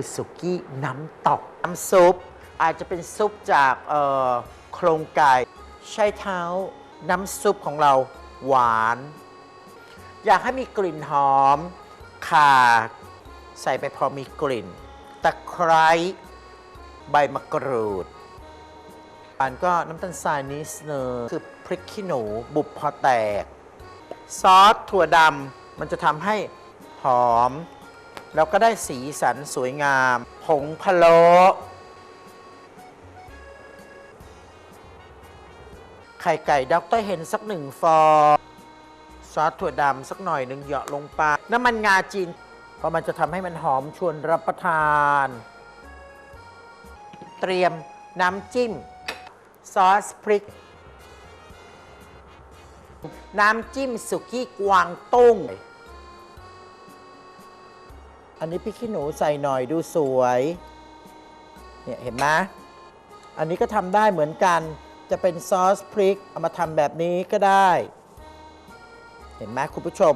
คือสุกี้น้ำตกน้ำซุป อาจจะเป็นซุปจากโครงไก่ใช้เท้าน้ำซุปของเราหวาน อยากให้มีกลิ่นหอมข่าใส่ไปพอมีกลิ่น ตะไคร้ใบมะกรูดอันก็น้ำตาลทรายนิดนึงคือพริกขี้หนูบุบพอแตก ซอสถั่วดำมันจะทำให้หอม แล้วก็ได้สีสันสวยงาม ผงพะโล้ไข่ไก่ด็อกเตอร์เห็นสักหนึ่งฟองซอสถั่วดำสักหน่อยหนึ่งเหยาะลงไป น้ำมันงาจีนเพราะมันจะทำให้มันหอมชวนรับประทาน เตรียมน้ำจิ้ม ซอสพริก น้ำจิ้มสุกี้กวางตุ้ง อันนี้พริกขี้หนูใส่หน่อยดูสวย เนี่ยเห็นไหมอันนี้ก็ทำได้เหมือนกัน จะเป็นซอสพริก เอามาทำแบบนี้ก็ได้ เห็นไหมคุณผู้ชม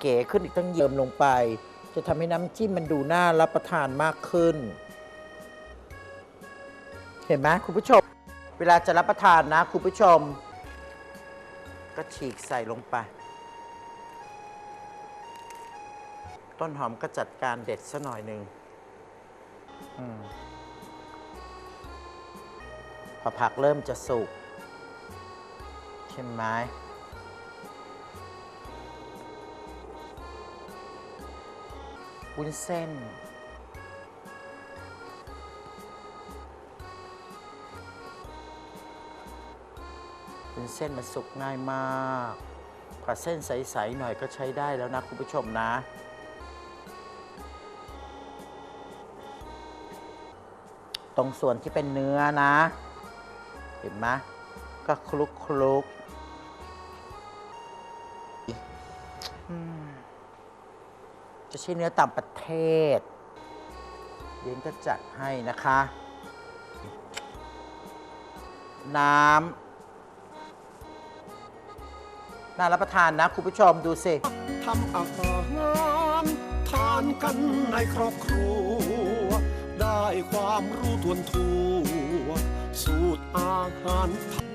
เก๋ขึ้นอีกตั้งเยิมลงไป จะทำให้น้ำจิ้มมันดูน่ารับประทานมากขึ้น เห็นไหมคุณผู้ชม เวลาจะรับประทานนะคุณผู้ชม ก็ฉีกใส่ลงไป ต้นหอมก็จัดการเด็ดซะหน่อยหนึ่งอพอผักเริ่มจะสุกใช่ไหมวุ้นเส้นเป็นเส้นมันสุกง่ายมากผัดเส้นใส ๆ หน่อยก็ใช้ได้แล้วนะ คุณผู้ชมนะ ตรงส่วนที่เป็นเนื้อนะ เห็นไหมก็คลุกคลุกอืมจะใช้เนื้อต่างประเทศเดี๋ยวก็จัดให้นะคะ น้ำน่ารับประทานนะ คุณผู้ชมดูสิทำอาหารทานกันในครอบครัว ได้ความรู้ทวนทั่วสูตรอาหารไทย